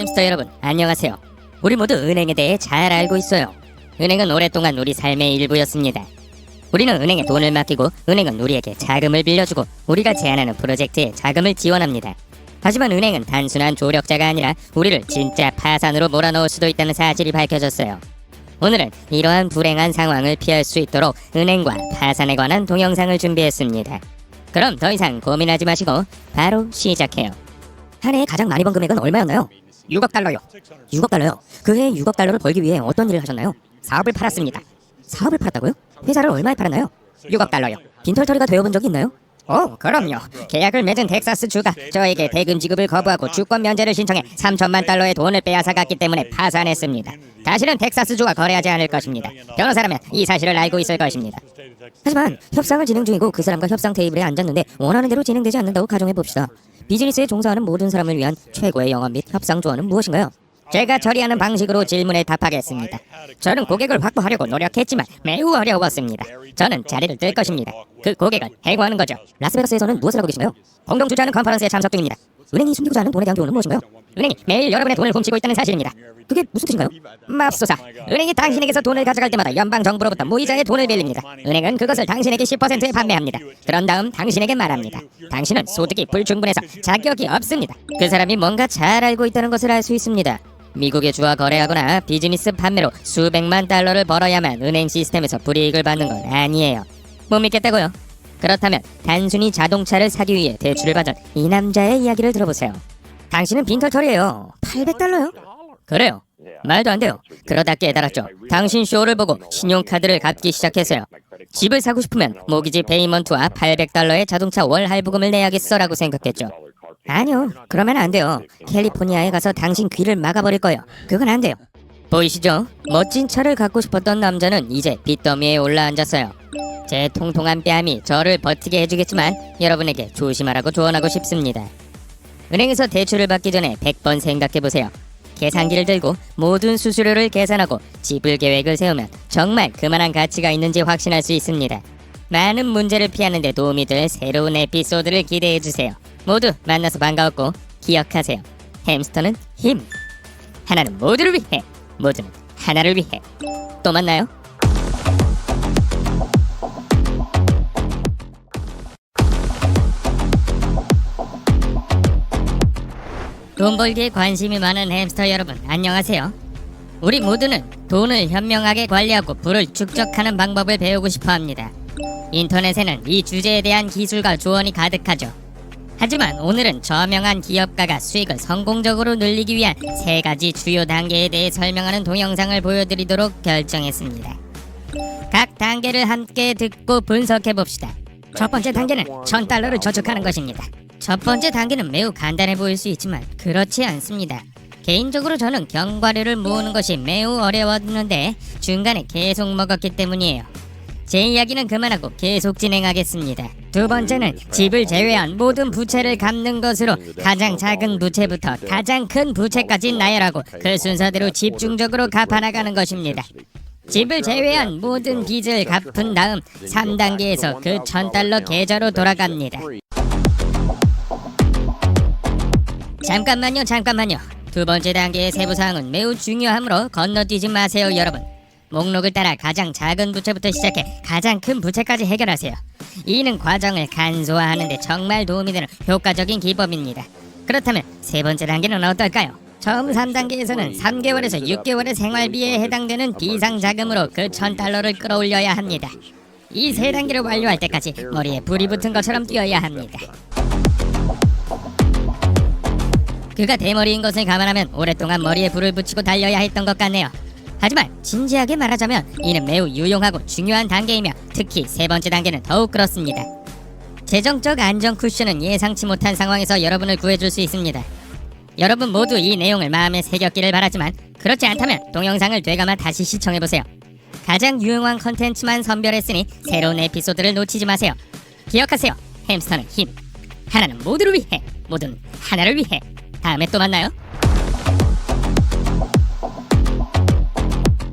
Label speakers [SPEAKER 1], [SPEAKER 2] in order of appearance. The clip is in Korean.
[SPEAKER 1] 햄스터 여러분, 안녕하세요. 우리 모두 은행에 대해 잘 알고 있어요. 은행은 오랫동안 우리 삶의 일부였습니다. 우리는 은행에 돈을 맡기고 은행은 우리에게 자금을 빌려주고 우리가 제안하는 프로젝트에 자금을 지원합니다. 하지만 은행은 단순한 조력자가 아니라 우리를 진짜 파산으로 몰아넣을 수도 있다는 사실이 밝혀졌어요. 오늘은 이러한 불행한 상황을 피할 수 있도록 은행과 파산에 관한 동영상을 준비했습니다. 그럼 더 이상 고민하지 마시고 바로 시작해요. 한 해에 가장 많이 번 금액은 얼마였나요? 6억 달러요. 6억 달러요. 그 해에 6억 달러를 벌기 위해 어떤 일을 하셨나요? 사업을 팔았습니다. 사업을 팔았다고요? 회사를 얼마에 팔았나요? 6억 달러요. 빈털터리가 되어본 적이 있나요? 오, 그럼요. 계약을 맺은 텍사스 주가 저에게 대금 지급을 거부하고 주권 면제를 신청해 3천만 달러의 돈을 빼앗아 갔기 때문에 파산했습니다. 다시는 텍사스 주가 거래하지 않을 것입니다. 변호사라면 이 사실을 알고 있을 것입니다. 하지만 협상을 진행 중이고 그 사람과 협상 테이블에 앉았는데 원하는 대로 진행되지 않는다고 가정해 봅시다. 비즈니스에 종사하는 모든 사람을 위한 최고의 영업 및 협상 조언은 무엇인가요? 제가 처리하는 방식으로 질문에 답하겠습니다. 저는 고객을 확보하려고 노력했지만 매우 어려웠습니다. 저는 자리를 뜰 것입니다. 그 고객을 해고하는 거죠. 라스베가스에서는 무엇을 하고 계신가요? 공동 주최하는 컨퍼런스에 참석 중입니다. 은행이 숨기고자 하는 돈에 대한 교훈은 무엇인가요? 은행이 매일 여러분의 돈을 훔치고 있다는 사실입니다. 그게 무슨 뜻인가요? 맙소사. 은행이 당신에게서 돈을 가져갈 때마다 연방 정부로부터 무이자의 돈을 빌립니다. 은행은 그것을 당신에게 10%에 판매합니다. 그런 다음 당신에게 말합니다. 당신은 소득이 불충분해서 자격이 없습니다. 그 사람이 뭔가 잘 알고 있다는 것을 알 수 있습니다. 미국의 주와 거래하거나 비즈니스 판매로 수백만 달러를 벌어야만 은행 시스템에서 불이익을 받는 건 아니에요. 못 믿겠다고요? 그렇다면 단순히 자동차를 사기 위해 대출을 받은 이 남자의 이야기를 들어보세요. 당신은 빈털털이에요. 800달러요? 그래요. 말도 안 돼요. 그러다 깨달았죠. 당신 쇼를 보고 신용카드를 갚기 시작했어요. 집을 사고 싶으면 모기지 페이먼트와 800달러의 자동차 월 할부금을 내야겠어라고 생각했죠. 아니요. 그러면 안 돼요. 캘리포니아에 가서 당신 귀를 막아버릴 거예요. 그건 안 돼요. 보이시죠? 멋진 차를 갖고 싶었던 남자는 이제 빚더미에 올라앉았어요. 제 통통한 뺨이 저를 버티게 해주겠지만 여러분에게 조심하라고 조언하고 싶습니다. 은행에서 대출을 받기 전에 100번 생각해보세요. 계산기를 들고 모든 수수료를 계산하고 지불 계획을 세우면 정말 그만한 가치가 있는지 확신할 수 있습니다. 많은 문제를 피하는 데 도움이 될 새로운 에피소드를 기대해 주세요. 모두 만나서 반가웠고 기억하세요. 햄스터는 힘. 하나는 모두를 위해, 모두는 하나를 위해. 또 만나요. 돈 벌기에 관심이 많은 햄스터 여러분, 안녕하세요. 우리 모두는 돈을 현명하게 관리하고 부를 축적하는 방법을 배우고 싶어 합니다. 인터넷에는 이 주제에 대한 기술과 조언이 가득하죠. 하지만 오늘은 저명한 기업가가 수익을 성공적으로 늘리기 위한 세 가지 주요 단계에 대해 설명하는 동영상을 보여드리도록 결정했습니다. 각 단계를 함께 듣고 분석해 봅시다. 첫 번째 단계는 천 달러를 저축하는 것입니다. 첫 번째 단계는 매우 간단해 보일 수 있지만 그렇지 않습니다. 개인적으로 저는 경과료를 모으는 것이 매우 어려웠는데 중간에 계속 먹었기 때문이에요. 제 이야기는 그만하고 계속 진행하겠습니다. 두 번째는 집을 제외한 모든 부채를 갚는 것으로 가장 작은 부채부터 가장 큰 부채까지 나열하고 그 순서대로 집중적으로 갚아나가는 것입니다. 집을 제외한 모든 빚을 갚은 다음 3단계에서 그 1000달러 계좌로 돌아갑니다. 잠깐만요, 잠깐만요. 두 번째 단계의 세부 사항은 매우 중요하므로 건너뛰지 마세요, 여러분. 목록을 따라 가장 작은 부채부터 시작해 가장 큰 부채까지 해결하세요. 이는 과정을 간소화하는데 정말 도움이 되는 효과적인 기법입니다. 그렇다면 세 번째 단계는 어떨까요? 처음 3단계에서는 3개월에서 6개월의 생활비에 해당되는 비상자금으로 그 1000달러를 끌어올려야 합니다. 이 세 단계를 완료할 때까지 머리에 불이 붙은 것처럼 뛰어야 합니다. 그가 대머리인 것을 감안하면 오랫동안 머리에 불을 붙이고 달려야 했던 것 같네요. 하지만 진지하게 말하자면 이는 매우 유용하고 중요한 단계이며 특히 세 번째 단계는 더욱 그렇습니다. 재정적 안정 쿠션은 예상치 못한 상황에서 여러분을 구해줄 수 있습니다. 여러분 모두 이 내용을 마음에 새겼기를 바라지만 그렇지 않다면 동영상을 되감아 다시 시청해보세요. 가장 유용한 컨텐츠만 선별했으니 새로운 에피소드를 놓치지 마세요. 기억하세요. 햄스터는 힘. 하나는 모두를 위해, 모두는 하나를 위해. 다음에 또 만나요.